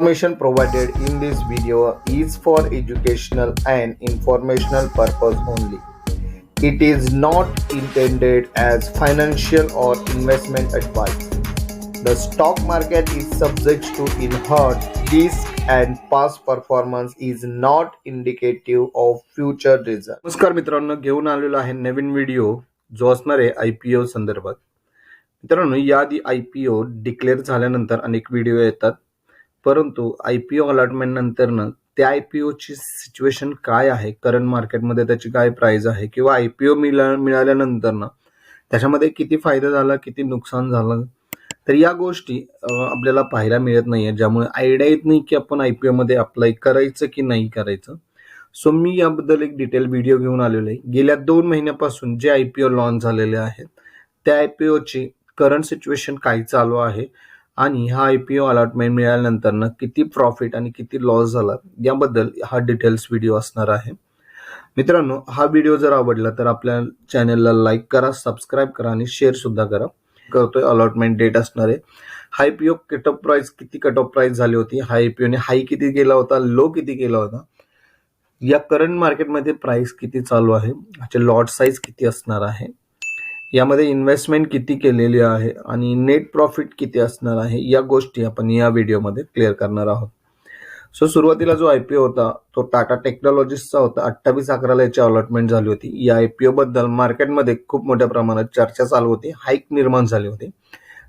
Information provided in this video is for educational and informational purpose only. It is not intended as financial or investment advice. The stock market is subject to inherent risk and past performance is not indicative of future results. नमस्कार मित्रांनो घेऊन आलेलो आहे नवीन video जो असणार आहे I P ओ संदर्भात मित्रांनो याआधी आय पी ओ डिक्लेअर झाल्यानंतर अनेक व्हिडिओ येतात परंतु आय पी ओ अलॉटमेंट त्या आय पी ओची सिच्युएशन काय आहे? करंट मार्केटमध्ये त्याची काय प्राईज आहे? किंवा आय पी ओ मिळा मिळाल्यानंतरनं त्याच्यामध्ये किती फायदा झाला किती नुकसान झालं? तर या गोष्टी आपल्याला पाहायला मिळत नाहीये ज्यामुळे आयडिया येत नाही की आपण आय पी ओमध्ये अप्लाय करायचं की नाही करायचं. सो मी याबद्दल एक डिटेल व्हिडिओ घेऊन आलेलो आहे. गेल्या दोन महिन्यापासून जे आय पी ओ लॉन्च झालेले आहेत त्या आय पी ओची करंट सिच्युएशन काय चालू आहे? आणि हा आय पी ओ अलॉटमेंट मिळाल्यानंतर किती प्रॉफिट आणि किती लॉस झाला याबद्दल हा डिटेल्स व्हिडिओ असणार आहे. मित्रांनो हा व्हिडिओ जर आवडला तर आपल्या चॅनलला लाईक करा सबस्क्राईब करा आणि शेअरसुद्धा करा. करतोय अलॉटमेंट डेट असणार. आहे I P O cut off price किती कट ऑफ प्राईस झाली होती? हाय पी ओने हाय किती गेला होता? लो किती गेला होता? या करंट मार्केटमध्ये प्राईस किती चालू आहे? ह्याचे लॉट साईज किती असणार आहे? यामध्ये इन्व्हेस्टमेंट किती केलेली आहे आणि नेट प्रॉफिट किती असणार आहे या गोष्टी आपण या व्हिडिओमध्ये क्लिअर करणार आहोत. सो सुरुवातीला जो आय पी ओ होता तो टाटा टेक्नॉलॉजीसचा होता. अठ्ठावीस अकराला याची अलॉटमेंट झाली होती. या आय पी ओबद्दल बद्दल मार्केटमध्ये खूप मोठ्या प्रमाणात चर्चा चालू होती. हाईक निर्माण झाली होती.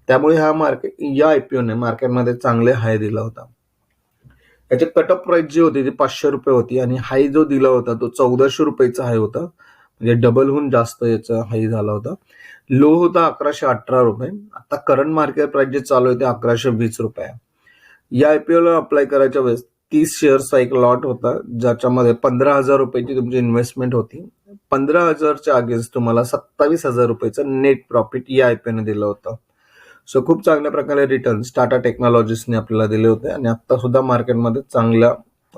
त्यामुळे हा मार्केट या आय पी ओने मार्केटमध्ये चांगले हाय दिला होता. याची कट ऑफ प्राईस जी होती ती पाचशे रुपये होती. आणि हाय जो दिला होता तो चौदाशे रुपयेचा हाय होता. म्हणजे डबलहून जास्त याचा हाई झाला होता. लो होता अकराशे अठरा रुपये. आता करंट मार्केट प्राइस जे चालू आहे ते अकराशे वीस रुपये. या आयपीओला अप्लाय करायच्या वेळेस तीस शेअर्सचा एक लॉट होता ज्याच्यामध्ये पंधरा हजार रुपयाची तुमची इन्व्हेस्टमेंट होती. पंधरा हजारच्या अगेन्स्ट तुम्हाला सत्तावीस हजार रुपयाचं नेट प्रॉफिट या आयपीओने दिलं होतं. सो खूप चांगल्या प्रकारे रिटर्न्स टाटा टेक्नॉलॉजीसने आपल्याला दिले होते आणि आता सुद्धा मार्केटमध्ये चांगल्या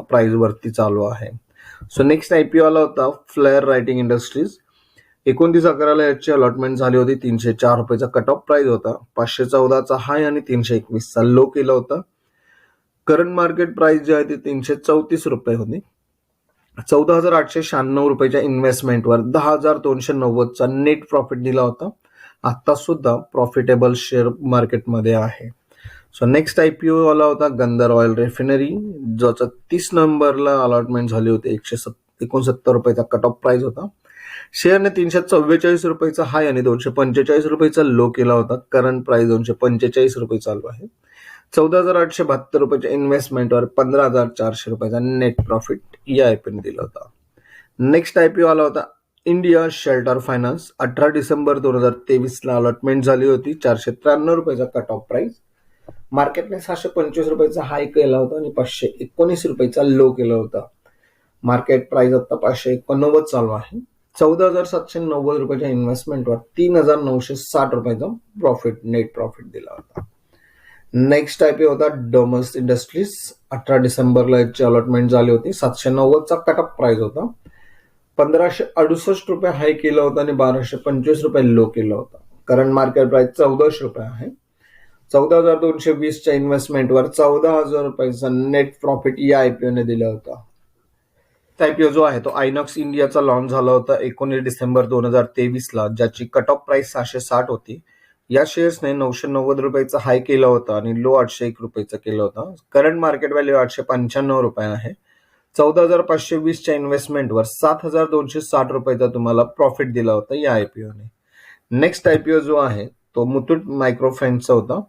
प्राइस वरती चालू आहे. सो नेक्स्ट आय पी आला होता फ्लेअर रायटिंग इंडस्ट्रीज एकोणतीस अकराला याची अलॉटमेंट झाली होती. तीनशे चार रुपयाचा कट ऑफ प्राईज होता. पाचशे चौदाचा हाय आणि तीनशे एकवीसचा लो केला होता. करंट मार्केट प्राइस जी आहे ती तीनशे चौतीस रुपये होती. चौदा हजार आठशे शहाण्णव रुपयाच्या इन्व्हेस्टमेंटवर दहा हजार दोनशे नव्वदचा नेट प्रॉफिट दिला होता. आत्ता सुद्धा प्रॉफिटेबल शेअर मार्केटमध्ये आहे. So next I P O आला होता गंधर ऑइल रेफिनरी ज्याचा तीस नंबरला अलॉटमेंट झाली होती. एकशे सत् एकोणसत्तर रुपयाचा कट ऑफ प्राइस होता शेअरने तीनशे चव्वेचाळीस रुपयाचा हाय आणि दोनशे पंचेचाळीस रुपयाचा लो केला होता. करंट प्राइस दोनशे पंचेचाळीस रुपये चालू आहे. चौदा हजार आठशे बहात्तर रुपयाच्या इन्व्हेस्टमेंटवर पंधरा हजार चारशे रुपयाचा नेट प्रॉफिट या आयपीने दिला होता. नेक्स्ट आयपीओ आला होता इंडिया शेल्टर फायनान्स अठरा डिसेंबर दोन हजार तेवीसला अलॉटमेंट झाली होती. चारशे त्र्याण्णव रुपयाचा कट ऑफ प्राइस मार्केटने सहाशे पंचवीस रुपयाचा हाय केला होता आणि पाचशे एकोणीस रुपयाचा लो केला होता. मार्केट प्राइस आता पाचशे एकोणनव्वद चालू आहे. चौदा हजार सातशे नव्वद रुपयाच्या इन्व्हेस्टमेंटवर तीन हजार नऊशे साठ रुपयाचा प्रॉफिट नेट प्रॉफिट दिला होता. नेक्स्ट आयपी होता डोमस इंडस्ट्रीज अठरा डिसेंबरला याची अलॉटमेंट झाली होती. सातशे नव्वदचा कट ऑफ प्राइस होता. पंधराशे अडुसष्ट रुपये हाय केला होता आणि बाराशे पंचवीस रुपये लो केला होता. करंट मार्केट प्राइस चौदाशे रुपये आहे. चौदा हजार दोनशे वीसच्या इन्व्हेस्टमेंटवर चौदा हजार रुपयांचा नेट प्रॉफिट या आयपीओने दिला होता. आयपीओ जो आहे तो आयनॉक्स इंडियाचा लॉन्च झाला होता एकोणीस डिसेंबर दोन हजार तेवीसला ज्याची कट ऑफ प्राइस सहाशे साठ होती. या शेअर्सने नऊशे नव्वद रुपयाचा हाय केला होता आणि लो आठशे एक रुपयाचा केला होता. करंट मार्केट व्हॅल्यू आठशे पंच्याण्णव रुपये आहे. चौदा हजार पाचशे वीसच्या इन्व्हेस्टमेंटवर सात हजार दोनशे साठ रुपयाचा तुम्हाला प्रॉफिट दिला होता या आयपीओने नेक्स्ट आयपीओ जो आहे तो मुथूट मायक्रोफायनान्सचा होता.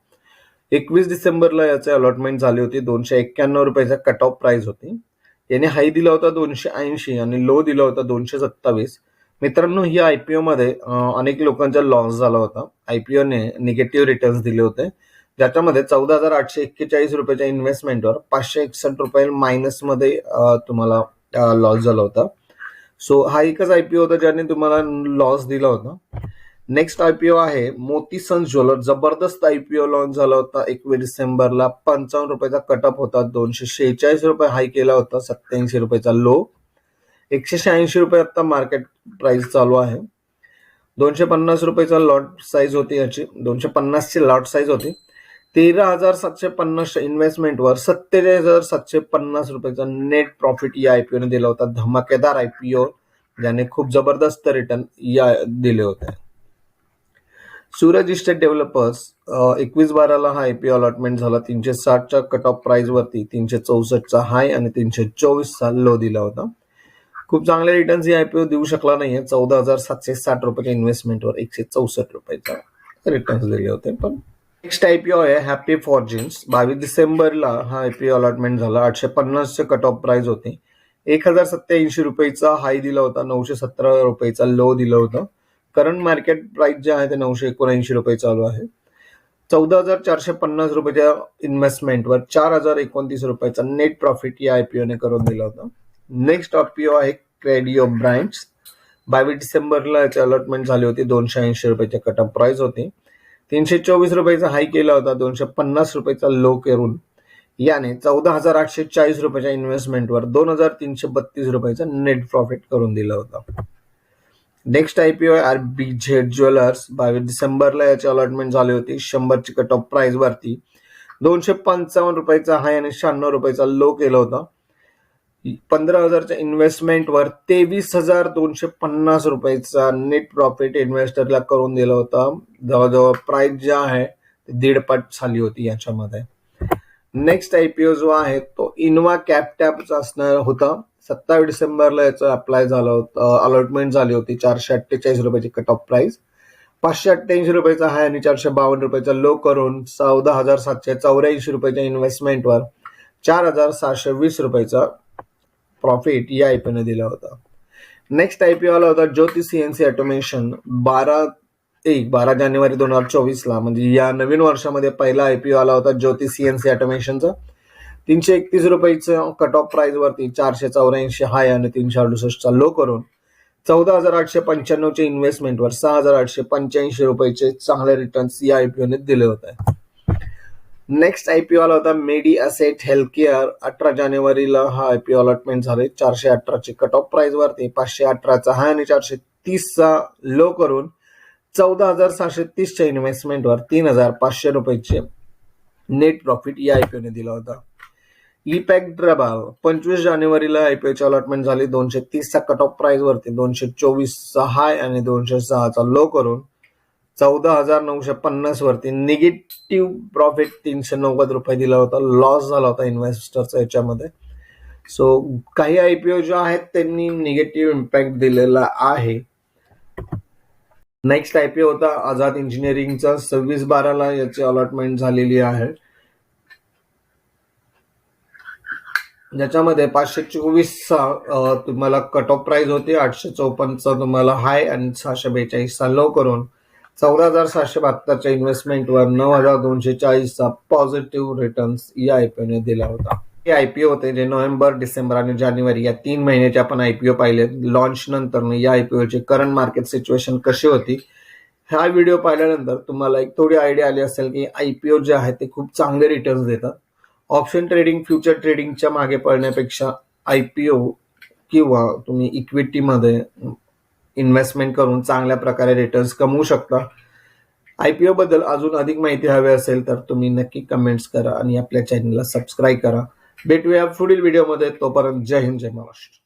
एकवीस डिसेंबरला याचे अलॉटमेंट झाली होती. दोनशे एक्क्याण्णव रुपयाचा कट ऑफ प्राइस होती. याने हाय दिला होता दोनशे ऐंशी आणि लो दिला होता दोनशे सत्तावीस. मित्रांनो ही आयपीओ मध्ये अनेक लोकांचा लॉस झाला होता. आयपीओने निगेटिव्ह रिटर्न्स दिले होते. ज्याच्यामध्ये चौदा हजार आठशे एक्केचाळीस रुपयाच्या इन्व्हेस्टमेंटवर पाचशे एकसष्ट रुपये मायनसमध्ये तुम्हाला लॉस झाला होता. सो हा एकच आयपीओ होता ज्याने तुम्हाला लॉस दिला होता. नेक्स्ट आयपीओ आहे. Motisons jeweller. जबरदस्त आयपीओ लॉन्च झाला होता एकवीस डिसेंबरला. पंचावन्न रुपयाचा कटअप होता. दोनशे शेहेचाळीस रुपये हाय केला होता. सत्याऐंशी रुपयाचा लो एकशे शहाऐंशी रुपये आता मार्केट प्राइस चालू आहे. दोनशे पन्नास रुपयाचा लॉट साईज होती याची. दोनशे पन्नासची लॉट साईज होती. तेरा हजार सातशे पन्नास इन्व्हेस्टमेंटवर सत्तेचाळीस हजार सातशे पन्नास रुपयाचा नेट प्रॉफिट या आयपीओने दिला होता. धमाकेदार आयपीओ ज्याने खूप जबरदस्त रिटर्न या दिले होते. सूरज इस्टेट डेव्हलपर्स एकवीस बाराला हा एपीओ अलॉटमेंट झाला. तीनशे साठच्या कट ऑफ प्राइस वरती तीनशे चौसष्टचा हाय आणि तीनशे चोवीसचा लो दिला होता. खूप चांगले रिटर्न्स ही आयपीओ देऊ शकला नाहीये. चौदा हजार सातशे साठ रुपयाच्या इन्व्हेस्टमेंटवर एकशे चौसष्ट रुपयाचा रिटर्न्स दिले होते. पण नेक्स्ट आयपीओ आहे हॅपी फॉर्जिन्स बावीस डिसेंबरला हा आयपीओ अलॉटमेंट झाला. आठशे पन्नासचे कट ऑफ प्राइस होते. एक हजार सत्याऐंशी रुपयेचा हाय दिला होता. नऊशे सतरा रुपयेचा लो दिला होता. करंट मार्केट प्राइस जे आहे ते नऊशे एकोणऐंशी रुपये चालू आहे. चौदा हजार चारशे पन्नास रुपयाच्या इन्व्हेस्टमेंटवर चार हजार एकोणतीस रुपयाचा नेट प्रॉफिट या आयपीओने करून दिला होता. नेक्स्ट आयपीओ आहे क्रेडिओ ब्रँड्स बावीस डिसेंबरला याची अलॉटमेंट झाली होती. दोनशे ऐंशी रुपयाच्या कट ऑफ प्राइस होती. तीनशे चोवीस रुपयाचा हाय केला होता. दोनशे पन्नास रुपयाचा लो करून याने चौदा हजार आठशे चाळीस रुपयाच्या इन्व्हेस्टमेंटवर दोन हजार तीनशे बत्तीस रुपयाचा नेट प्रॉफिट करून दिला होता. Next I P O R B Z jewellers बावीस डिसेंबरला याची अलॉटमेंट झाली होती. शंभरची कट ऑफ प्राईजवरती दोनशे पंचावन्न रुपयाचा हाय आणि शहाण्णव रुपयाचा लो केला होता. पंधरा हजारच्या इन्व्हेस्टमेंटवर तेवीस हजार दोनशे पन्नास रुपयाचा नेट प्रॉफिट इन्व्हेस्टरला करून दिला होता. जवळजवळ प्राईस जे आहे ते दीडपट झाली होती याच्यामध्ये. नेक्स्ट आयपीओ जो आहे तो इनोवा कॅपटॅपचा असणार होता. सत्तावीस डिसेंबरला याचं अप्लाय झालं होतं अलॉटमेंट झाली होती चारशे अठ्ठेचाळीस रुपयाची कट ऑफ प्राईस पाचशे अठ्ठ्याऐंशी रुपयाचा हाय आणि चारशे बावन्न रुपयाचा लो करून चौदा हजार सातशे चौऱ्याऐंशी रुपयाच्या इन्व्हेस्टमेंटवर चार हजार सहाशे वीस रुपयाचा प्रॉफिट या आयपीओने दिला होता. नेक्स्ट आय पी आला होता ज्योती सी ऑटोमेशन बारा एक बारा जानेवारी दोन हजार चोवीसला म्हणजे या नवीन वर्षामध्ये पहिला आयपीओ आला होता ज्योती सी ऑटोमेशनचा तीनशे एकतीस रुपयेचं कट ऑफ प्राइस वरती चारशे चौऱ्याऐंशी हाय आणि तीनशे अडुसष्टचा लो करून चौदा हजार आठशे पंच्याण्णवच्या इन्व्हेस्टमेंटवर सहा हजार आठशे पंच्याऐंशी रुपयेचे चांगले रिटर्न्स या आयपीओने दिले होते. नेक्स्ट आयपीओ आला होता मेडी असेट हेल्थ केअर अठरा जानेवारीला हा आयपीओ अलॉटमेंट झाले. चारशे अठराचे कट ऑफ प्राईजवरती पाचशे अठराचा हाय आणि चारशे तीसचा लो करून चौदा हजार सहाशे तीसच्या इन्व्हेस्टमेंटवर तीन हजार पाचशे रुपयाचे नेट प्रॉफिट या आयपीओने दिला होता. लिपॅक ड्रबाल पंचवीस जानेवारीला आयपीएलची अलॉटमेंट झाली दोनशे तीसचा कट ऑफ प्राइस वरती दोनशे चोवीसचा हाय आणि दोनशे सहाचा लो करून चौदा हजार नऊशे पन्नास वरती निगेटिव्ह प्रॉफिट तीनशे नव्वद रुपये दिला होता. लॉस झाला होता इन्व्हेस्टरचा याच्यामध्ये. सो काही आयपीओ जे आहेत त्यांनी निगेटिव्ह इम्पॅक्ट दिलेला आहे. नेक्स्ट आयपीओ होता. आझाद इंजिनिअरिंगचा सव्वीस बाराला याची अलॉटमेंट झालेली आहे. ज्याच्यामध्ये पाचशे चोवीसचा तुम्हाला कट ऑफ प्राईज होती आठशे चौपन्नचा तुम्हाला हाय आणि सहाशे बेचाळीसचा लो करून चौदा हजार सहाशे बहात्तरच्या इन्व्हेस्टमेंटवर नऊ हजार दोनशे चाळीसचा पॉझिटिव्ह रिटर्न्स या आयपीओने दिला होता. हे आयपीओ होते जे नोव्हेंबर डिसेंबर आणि जानेवारी या तीन महिन्याचे आपण आयपीओ पाहिले. लॉन्च नंतर या आयपीओची करंट मार्केट सिच्युएशन कशी होती? हा व्हिडिओ पाहिल्यानंतर तुम्हाला एक थोडी आयडिया आली असेल की आयपीओ जे आहे ते खूप चांगले रिटर्न्स देतात ऑप्शन ट्रेडिंग फ्युचर ट्रेडिंगच्या मागे पडण्यापेक्षा ओ किंवा तुम्ही इक्विटीमध्ये इन्व्हेस्टमेंट करून चांगल्या प्रकारे रिटर्न्स कमवू शकता. आय पी ओबद्दल अजून अधिक माहिती हवी असेल तर तुम्ही नक्की कमेंट्स करा आणि आपल्या चॅनलला सबस्क्राईब करा. भेटूया पुढील व्हिडिओमध्ये तोपर्यंत जय हिंद जय महाराष्ट्र.